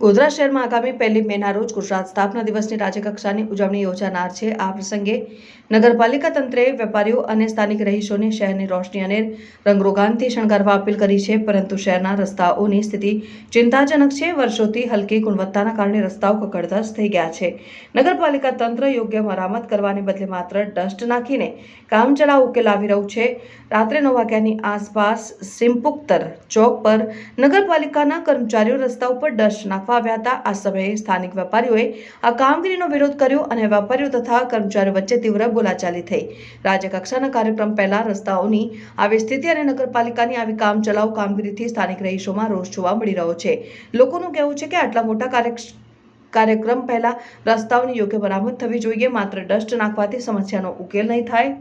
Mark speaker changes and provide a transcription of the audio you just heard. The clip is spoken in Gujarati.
Speaker 1: ગોધરા શહેરમાં આગામી પહેલી મેના રોજ ગુજરાત સ્થાપના દિવસની રાજ્યકક્ષાની ઉજવણી યોજાનાર છે. આ પ્રસંગે નગરપાલિકા તંત્રે વેપારીઓ અને સ્થાનિક રહીશોને શહેરની રોશની અને રંગરોગાનથી શણગારવા અપીલ કરી છે, પરંતુ શહેરના રસ્તાઓની સ્થિતિ ચિંતાજનક છે. વર્ષોથી હલકી ગુણવત્તાના કારણે રસ્તાઓ કકડધસ થઈ ગયા છે. નગરપાલિકા તંત્ર યોગ્ય મરામત કરવાને બદલે માત્ર ડસ્ટ નાખીને કામચલાઉ ઉકેલ આવી રહ્યું છે. રાત્રે નવ વાગ્યાની આસપાસ સિમ્પુક્તર ચોક પર નગરપાલિકાના કર્મચારીઓ રસ્તા ઉપર ડસ્ટ નાખવા આવ્યા હતા આ સમયે સ્થાનિક વેપારીઓએ આ કામગીરીનો વિરોધ કર્યો અને વેપારીઓ તથા કર્મચારીઓ વચ્ચે તીવ્ર બોલાચાલી થઈ. રાજ્યકક્ષાના કાર્યક્રમ પહેલા રસ્તાઓની આવી સ્થિતિ અને નગરપાલિકાની આવી કામચલાઉ કામગીરીથી સ્થાનિક રહીશોમાં રોષ જોવા મળી રહ્યો છે. લોકોનું કહેવું છે કે આટલા મોટા કાર્ય કાર્યક્રમ પહેલા રસ્તાઓની યોગ્ય મરામત થવી જોઈએ, માત્ર ડસ્ટ નાખવાથી સમસ્યાનો ઉકેલ નહીં થાય.